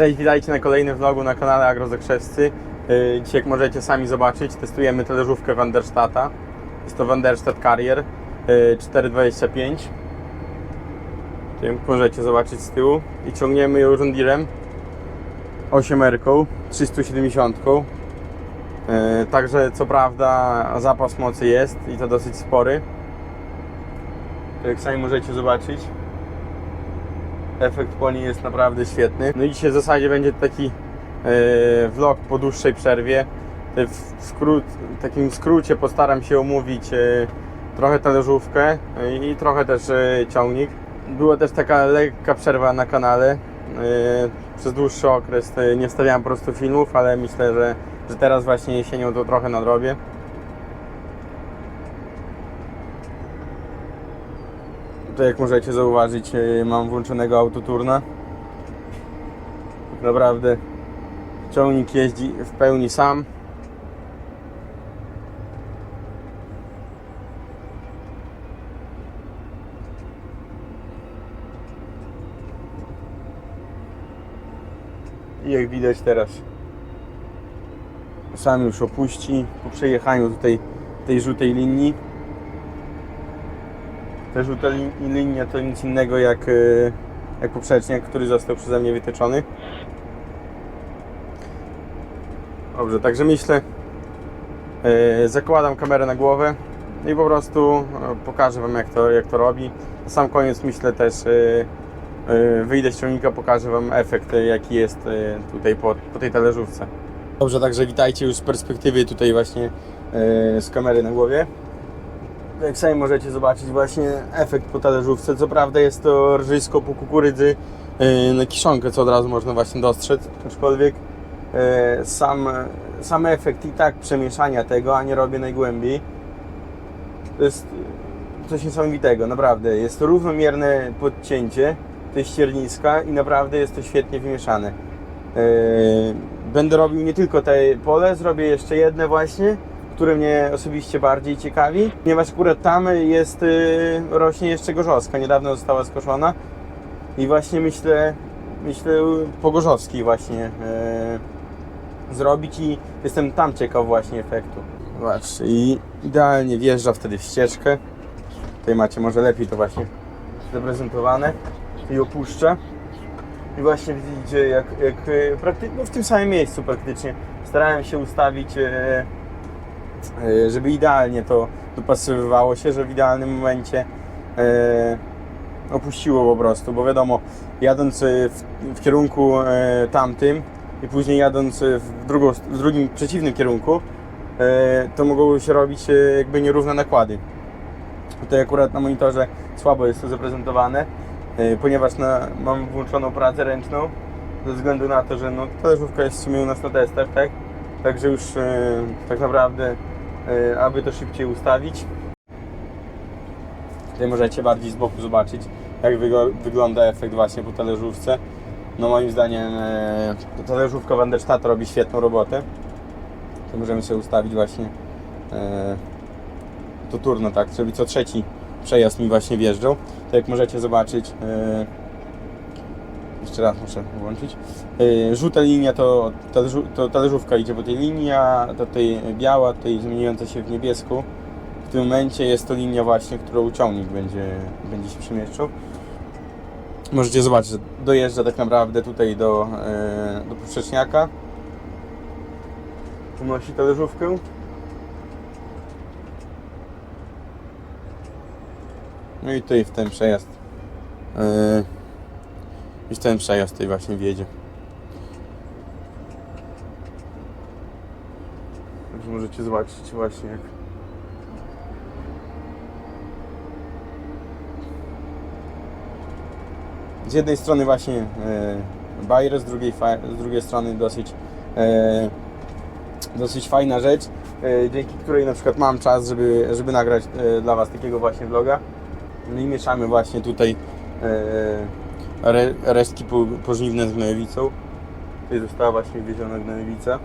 Cześć, witajcie na kolejnym vlogu na kanale Agrozakrzewscy. Yy, Dzisiaj jak możecie sami zobaczyć, testujemy talerzówkę Wanderstata. Jest to Wanderstadt Carrier yy, 425. Tutaj możecie zobaczyć z tyłu. I ciągniemy ją John Deerem 8 370. Yy, Także co prawda zapas mocy jest i to dosyć spory. Jak sami możecie zobaczyć. Efekt po niej jest naprawdę świetny. No i dzisiaj w zasadzie będzie taki e, vlog po dłuższej przerwie. E, W skrót, takim skrócie postaram się omówić e, trochę talerzówkę i trochę też ciągnik. Była też taka lekka przerwa na kanale. Przez dłuższy okres nie wstawiałem po prostu filmów, ale myślę, że, że teraz właśnie jesienią to trochę nadrobię. Tutaj jak możecie zauważyć e, mam włączonego autoturna. Naprawdę ciągnik jeździ w pełni sam. I jak widać teraz sam już opuści po przejechaniu tutaj tej żółtej linii. Ta żółta li- linia to nic innego jak, e, jak poprzeczniak, który został przeze mnie wytyczony. Dobrze, także myślę, e, zakładam kamerę na głowę i po prostu e, pokażę Wam jak to, jak to robi. Na sam koniec myślę też e, wyjdę z ciągnika, pokażę Wam efekt jaki jest tutaj po, po tej talerzówce. Dobrze, także witajcie już z perspektywy tutaj właśnie z kamery na głowie. Jak sami możecie zobaczyć właśnie efekt po talerzówce. Co prawda jest to rżysko po kukurydzy yy, na kiszonkę, co od razu można właśnie dostrzec. Aczkolwiek yy, sam, sam efekt i tak przemieszania tego, a nie robię najgłębiej. To jest coś niesamowitego, naprawdę. Jest to równomierne podcięcie tej ścierniska i naprawdę jest to świetnie wymieszane. Yy, Będę robił nie tylko te pole, zrobię jeszcze jedne właśnie, które mnie osobiście bardziej ciekawi, ponieważ akurat tam jest, y, rośnie jeszcze gorzoska, niedawno została skoszona i właśnie myślę, myślę po gorzowskiej właśnie y, zrobić i jestem tam ciekaw właśnie efektu. Zobaczcie, i idealnie wjeżdża wtedy w ścieżkę. Tutaj macie może lepiej to właśnie zaprezentowane i opuszcza. I właśnie widzicie, jak, jak e, prakty- no w tym samym miejscu praktycznie starałem się ustawić, e, e, żeby idealnie to dopasowywało się, że w idealnym momencie e, opuściło po prostu, bo wiadomo, jadąc e, w, w kierunku e, tamtym i później jadąc e, w, drugą, w drugim przeciwnym kierunku, e, to mogą się robić e, jakby nierówne nakłady. Tutaj akurat na monitorze słabo jest to zaprezentowane, e, ponieważ na, mam włączoną pracę ręczną, ze względu na to, że no, talerzówka jest w sumie u nas na testach, tak? Także już e, tak naprawdę, e, aby to szybciej ustawić, tutaj możecie bardziej z boku zobaczyć, jak wygląda efekt właśnie po talerzówce. No moim zdaniem e, talerzówka Wanderstadt robi świetną robotę. To możemy sobie ustawić właśnie e, to turno, tak, żeby co trzeci przejazd mi właśnie wjeżdżał. To jak możecie zobaczyć, e, jeszcze raz muszę włączyć, e, żółta linia to, to talerzówka idzie po tej linii, a tutaj biała, tutaj zmieniająca się w niebiesku. W tym momencie jest to linia właśnie, którą ciągnik będzie, będzie się przemieszczał. Możecie zobaczyć, że dojeżdża tak naprawdę tutaj do, e, do poprzeczniaka. Unosi talerzówkę. No i tutaj w ten przejazd. Yy, I ten przejazd tutaj właśnie wjedzie. Także możecie zobaczyć właśnie jak. Z jednej strony właśnie Bayer, z drugiej, z drugiej strony dosyć yy, dosyć fajna rzecz, yy, dzięki której na przykład mam czas, żeby, żeby nagrać yy, dla Was takiego właśnie vloga. No i mieszamy właśnie tutaj e, re, resztki po, pożniwne z gnojowicą. Tutaj została właśnie wieziona gnojowica.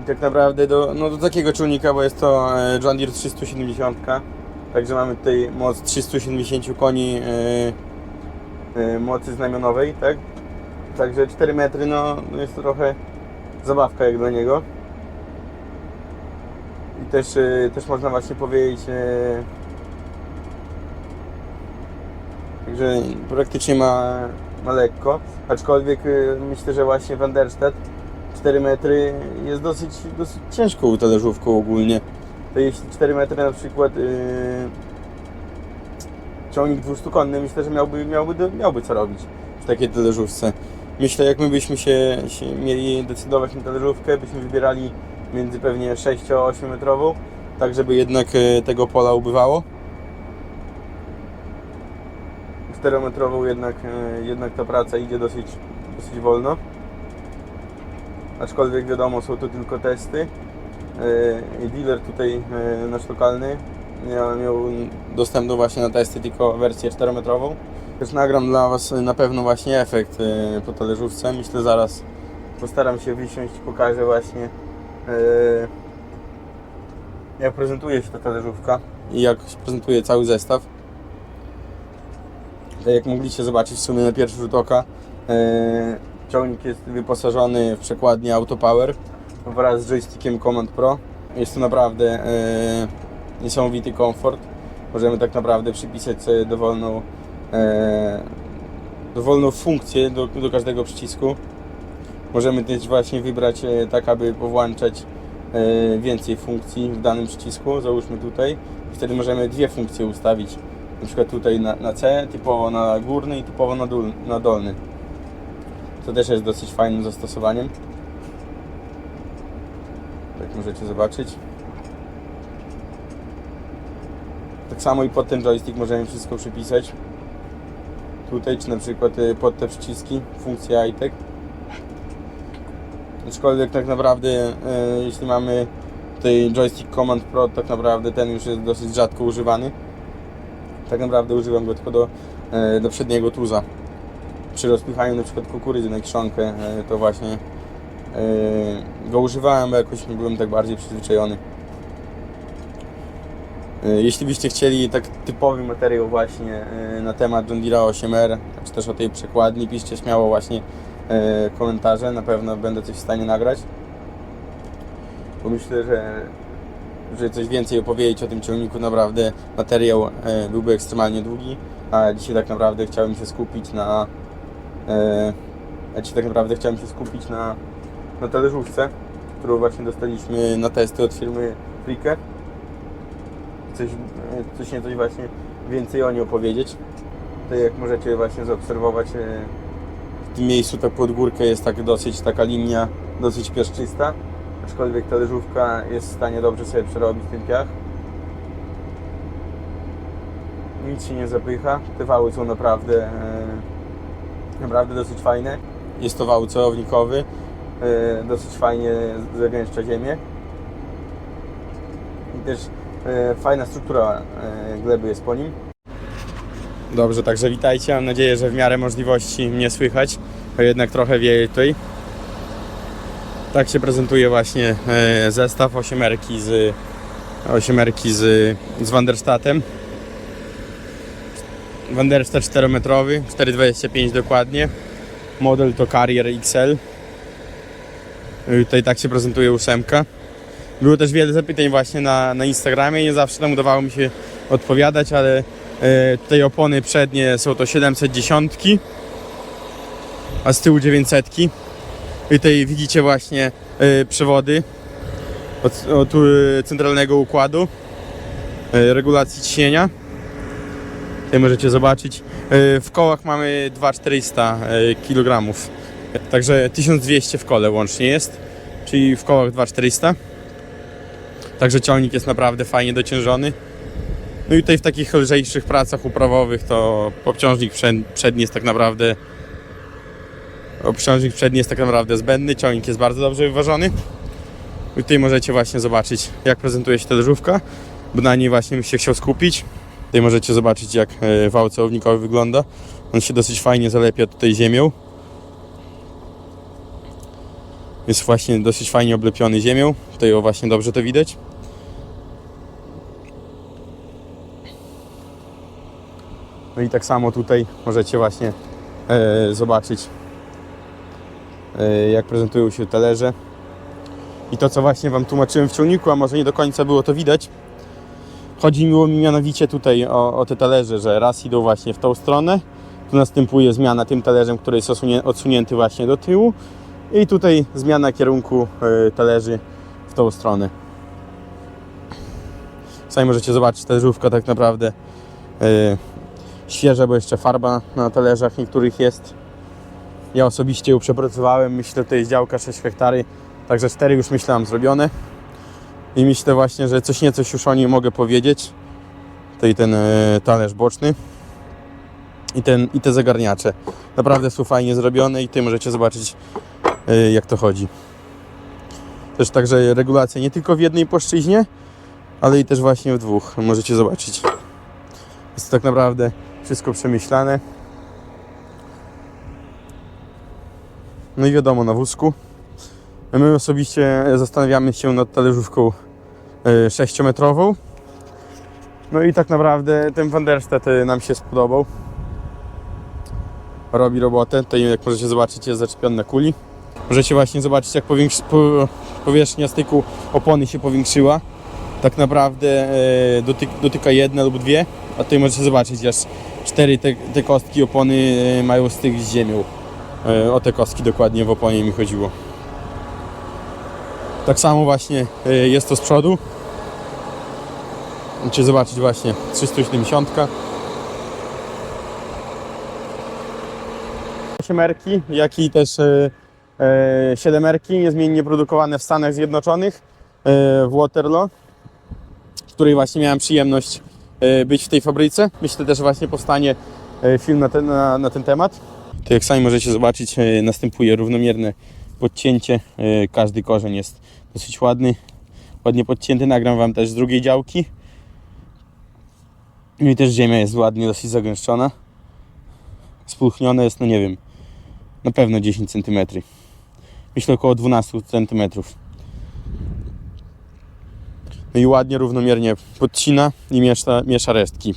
I tak naprawdę do, no do takiego czujnika, bo jest to e, John Deere 370. Także mamy tutaj moc 370 koni e, e, mocy znamionowej, tak? Także 4 metry, no, no jest to trochę zabawka jak dla niego. I też, e, też można właśnie powiedzieć, e, Także praktycznie ma, ma lekko, aczkolwiek y, myślę, że właśnie Vanderstedt 4 metry jest dosyć, dosyć ciężką talerzówką ogólnie. To jeśli 4 metry na przykład yy, ciągnik 200-konny, myślę, że miałby, miałby, miałby co robić w takiej talerzówce. Myślę, jak my byśmy się, się mieli decydować na talerzówkę, byśmy wybierali między pewnie 6-8 metrową, tak żeby jednak y, tego pola ubywało. 4-metrową jednak, e, jednak ta praca idzie dosyć, dosyć wolno. Aczkolwiek wiadomo, są to tylko testy. E, I dealer tutaj e, nasz lokalny miał, miał dostępną właśnie na testy tylko wersję 4-metrową. Też nagram dla Was na pewno właśnie efekt po talerzówce. Myślę zaraz postaram się wysiąść i pokażę właśnie jak prezentuje się ta talerzówka i jak prezentuje cały zestaw. Tak jak mogliście zobaczyć w sumie na pierwszy rzut oka, e, ciągnik jest wyposażony w przekładnię Autopower wraz z joystickiem Command Pro. Jest to naprawdę e, niesamowity komfort. Możemy tak naprawdę przypisać sobie dowolną, e, dowolną funkcję do, do każdego przycisku. Możemy też właśnie wybrać tak, aby powłączać więcej funkcji w danym przycisku. Załóżmy tutaj. Wtedy możemy dwie funkcje ustawić na przykład tutaj na, na C, typowo na górny i typowo na, dól, na dolny. To też jest dosyć fajnym zastosowaniem. Jak możecie zobaczyć. Tak samo i pod ten joystick możemy wszystko przypisać. Tutaj, czy na przykład y, pod te przyciski, funkcję ITEC. Aczkolwiek tak naprawdę, y, jeśli mamy tutaj joystick Command Pro, tak naprawdę ten już jest dosyć rzadko używany tak naprawdę używam go tylko do, e, do przedniego tuza. Przy rozpychaniu na przykład kukurydzy na kiszonkę, e, to właśnie e, go używałem, bo jakoś nie byłem tak bardziej przyzwyczajony. Jeśli byście chcieli tak typowy materiał właśnie na temat John Deere 8R, czy też o tej przekładni, piszcie śmiało właśnie komentarze, na pewno będę coś w stanie nagrać. Bo myślę, że żeby coś więcej opowiedzieć o tym ciągniku, naprawdę materiał e, byłby ekstremalnie długi, a dzisiaj tak naprawdę chciałem się skupić na e, a dzisiaj tak naprawdę chciałem się skupić na, na talerzówce, którą właśnie dostaliśmy na testy od firmy Frike. Coś, e, coś nie coś właśnie więcej o niej opowiedzieć. To jak możecie właśnie zaobserwować w tym miejscu tak pod górkę jest tak dosyć taka linia dosyć piaszczysta aczkolwiek talerzówka jest w stanie dobrze sobie przerobić ten piach. Nic się nie zapycha. Te wały są naprawdę, e, naprawdę dosyć fajne. Jest to wał celownikowy, e, dosyć fajnie zagęszcza ziemię. I też e, fajna struktura gleby jest po nim. Dobrze, także witajcie. Mam nadzieję, że w miarę możliwości mnie słychać, a jednak trochę wieje tutaj. Tak się prezentuje właśnie e, zestaw osiemerki z osiemerki z, z Wanderstadtem. Wanderstad 4-metrowy, 4,25 dokładnie. Model to Carrier XL. I Tutaj tak się prezentuje ósemka. Było też wiele zapytań właśnie na, na Instagramie, nie zawsze tam udawało mi się odpowiadać, ale e, tutaj opony przednie są to 710, a z tyłu 900. I tutaj widzicie właśnie e, przewody od, od e, centralnego układu e, regulacji ciśnienia. Tutaj możecie zobaczyć. W kołach mamy 2400 e, kg. Także 1200 w kole łącznie jest, czyli w kołach 2400. Także ciągnik jest naprawdę fajnie dociężony. No i tutaj w takich lżejszych pracach uprawowych to obciążnik przed- przedni jest tak naprawdę Obciążnik przedni jest tak naprawdę zbędny, ciągnik jest bardzo dobrze wyważony. I tutaj możecie właśnie zobaczyć jak prezentuje się talerzówka, bo na niej właśnie bym się chciał skupić. Tutaj możecie zobaczyć jak e, wał celownikowy wygląda. On się dosyć fajnie zalepia tutaj ziemią. Jest właśnie dosyć fajnie oblepiony ziemią. Tutaj właśnie dobrze to widać. No i tak samo tutaj możecie właśnie e, zobaczyć jak prezentują się talerze. I to co właśnie Wam tłumaczyłem w ciągniku, a może nie do końca było to widać. Chodzi mi mianowicie tutaj o, o te talerze, że raz idą właśnie w tą stronę, tu następuje zmiana tym talerzem, który jest odsunięty właśnie do tyłu i tutaj zmiana kierunku e, talerzy w tą stronę. Sami możecie zobaczyć, talerzówka tak naprawdę e, świeża, bo jeszcze farba na talerzach niektórych jest. Ja osobiście ją przepracowałem, myślę, to jest działka 6 hektary, także 4 już myślę mam zrobione. I myślę właśnie, że coś niecoś już o niej mogę powiedzieć. Tutaj ten e, talerz boczny i, ten, i te zagarniacze. Naprawdę są fajnie zrobione i Ty możecie zobaczyć e, jak to chodzi. Też także regulacja nie tylko w jednej płaszczyźnie, ale i też właśnie w dwóch. Możecie zobaczyć. Jest to tak naprawdę wszystko przemyślane. No i wiadomo, na wózku. My osobiście zastanawiamy się nad talerzówką 6-metrową. No i tak naprawdę ten Van der Stet e, nam się spodobał. Robi robotę. Tutaj jak możecie zobaczyć jest zaczepiony na kuli. Możecie właśnie zobaczyć jak powierzchnia styku opony się powiększyła. Tak naprawdę e, dotyk, dotyka jedna lub dwie, a tutaj możecie zobaczyć aż cztery te, te kostki opony e, mają styk z ziemią. E, o te kostki dokładnie w oponie mi chodziło. Tak samo właśnie e, jest to z przodu. Możecie zobaczyć właśnie 370. Osiemerki, jak i też e, siedemерki niezmiennie produkowane w Stanach Zjednoczonych w Waterloo, w której właśnie miałem przyjemność być w tej fabryce. Myślę też właśnie powstanie film na ten, na, na ten temat. To jak sami możecie zobaczyć, e, następuje równomierne podcięcie. E, Każdy korzeń jest dosyć ładny, ładnie podcięty. Nagram Wam też z drugiej działki. No i też ziemia jest ładnie, dosyć zagęszczona. Spulchnione jest, no nie wiem, na pewno 10 cm. Myślę około 12 cm. No i ładnie, równomiernie podcina i miesza, miesza resztki.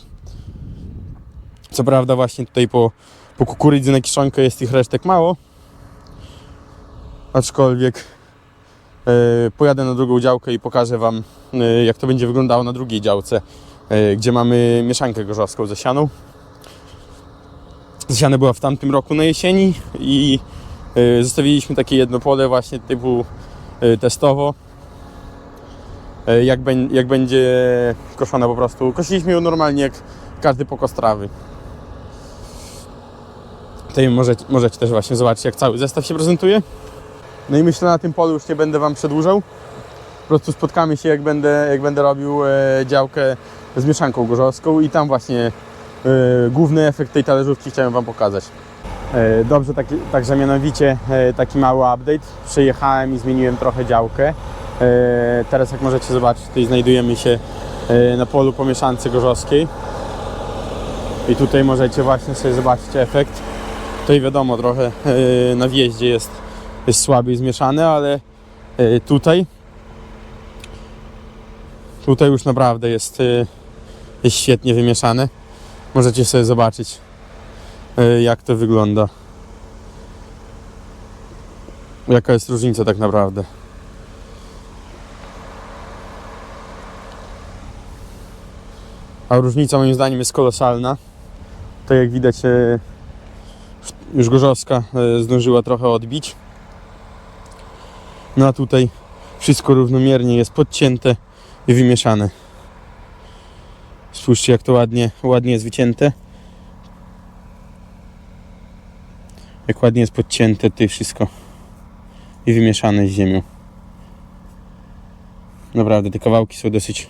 Co prawda właśnie tutaj po, po kukurydzy na kiszonkę jest tych resztek mało. Aczkolwiek e, pojadę na drugą działkę i pokażę Wam e, jak to będzie wyglądało na drugiej działce, e, gdzie mamy mieszankę gorzowską ze sianą. Zasiane była w tamtym roku na jesieni i zostawiliśmy takie jedno pole właśnie typu testowo. Jak, jak będzie koszona po prostu. Kosiliśmy ją normalnie jak każdy pokos trawy. Tutaj możecie, możecie też właśnie zobaczyć jak cały zestaw się prezentuje. No i myślę na tym polu już nie będę Wam przedłużał. Po prostu spotkamy się jak będę, jak będę robił e, działkę z mieszanką gorzowską i tam właśnie e, główny efekt tej talerzówki chciałem Wam pokazać. E, Dobrze, taki, także mianowicie e, taki mały update. Przyjechałem i zmieniłem trochę działkę. E, Teraz jak możecie zobaczyć, tutaj znajdujemy się e, na polu po mieszance gorzowskiej. I tutaj możecie właśnie sobie zobaczyć efekt. Tutaj wiadomo, trochę e, na wjeździe jest, jest słabiej zmieszane, ale e, tutaj tutaj już naprawdę jest, e, jest świetnie wymieszane. Możecie sobie zobaczyć jak to wygląda. Jaka jest różnica tak naprawdę. A różnica moim zdaniem jest kolosalna. To jak widać już Gorzowska e, zdążyła trochę odbić. No a tutaj wszystko równomiernie jest podcięte i wymieszane. Spójrzcie jak to ładnie, ładnie jest wycięte. Jak ładnie jest podcięte tutaj wszystko i wymieszane z ziemią. Naprawdę te kawałki są dosyć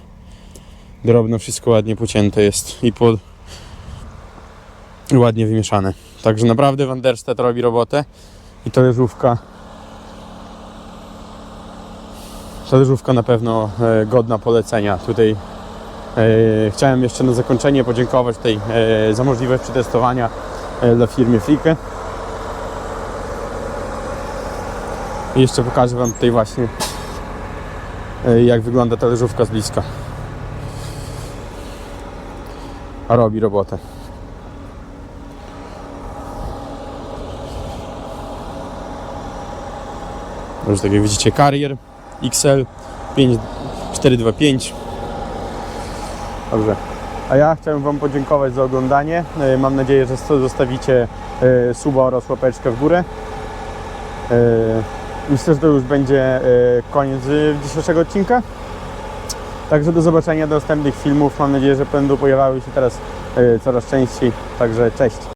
drobno, wszystko ładnie pocięte jest i pod ładnie wymieszane. Także naprawdę Van der Stet robi robotę i to leżówka to leżówka na pewno e, godna polecenia. Tutaj e, chciałem jeszcze na zakończenie podziękować tutaj e, za możliwość przetestowania e, dla firmy Flikę. I jeszcze pokażę Wam tutaj właśnie e, jak wygląda ta leżówka z bliska. A robi robotę. Także tak jak widzicie, Carrier XL 5425. Dobrze. A ja chciałem Wam podziękować za oglądanie. E, Mam nadzieję, że zostawicie e, suba oraz łapeczkę w górę. E, Myślę, że to już będzie koniec dzisiejszego odcinka. Także do zobaczenia do następnych filmów. Mam nadzieję, że będą pojawiały się teraz coraz częściej. Także cześć.